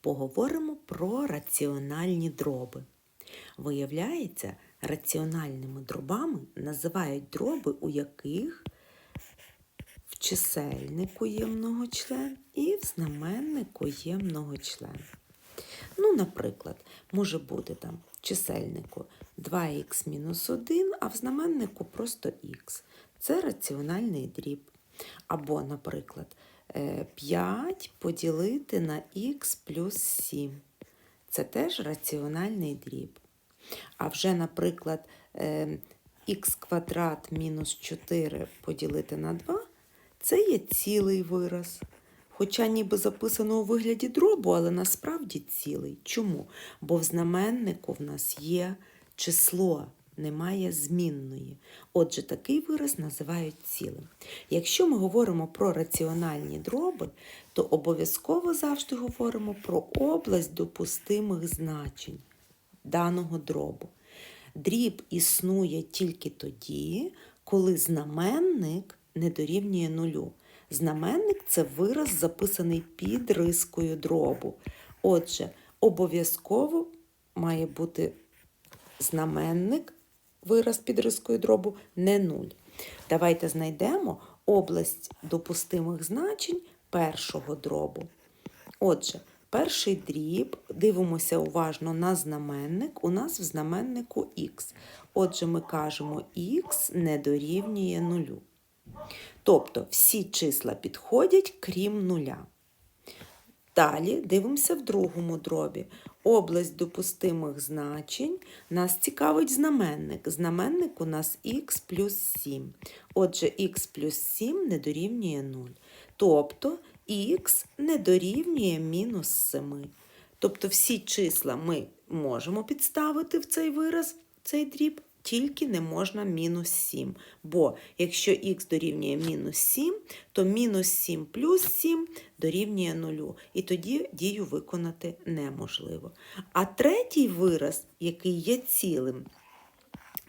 поговоримо про раціональні дроби. Виявляється, раціональними дробами називають дроби, у яких в чисельнику є многочлен і в знаменнику є многочлен. Ну, наприклад, може бути там в чисельнику 2х-1, а в знаменнику просто х. Це раціональний дріб. Або, наприклад, 5 поділити на х плюс 7. Це теж раціональний дріб. А вже, наприклад, х квадрат мінус 4 поділити на 2 це є цілий вираз. Хоча ніби записано у вигляді дробу, але насправді цілий. Чому? Бо в знаменнику в нас є число, немає змінної. Отже, такий вираз називають цілим. Якщо ми говоримо про раціональні дроби, то обов'язково завжди говоримо про область допустимих значень даного дробу. Дріб існує тільки тоді, коли знаменник не дорівнює нулю. Знаменник це вираз, записаний під рискою дробу. Отже, обов'язково має бути знаменник, вираз під дробу, не нуль. Давайте знайдемо область допустимих значень першого дробу. Отже, перший дріб, дивимося уважно на знаменник, у нас в знаменнику х. Отже, ми кажемо, х не дорівнює нулю. Тобто всі числа підходять, крім нуля. Далі дивимося в другому дробі. Область допустимих значень нас цікавить знаменник. Знаменник у нас х плюс 7. Отже, х плюс 7 не дорівнює 0. Тобто х не дорівнює мінус 7. Тобто всі числа ми можемо підставити в цей вираз, цей дріб, тільки не можна мінус 7. Бо якщо х дорівнює мінус 7, то мінус 7 плюс 7 дорівнює 0. І тоді дію виконати неможливо. А третій вираз, який є цілим,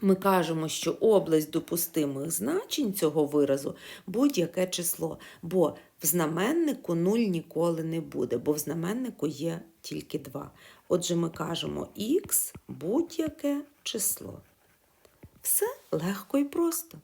ми кажемо, що область допустимих значень цього виразу будь-яке число, бо в знаменнику 0 ніколи не буде, бо в знаменнику є тільки 2. Отже, ми кажемо х будь-яке число. Все легко і просто.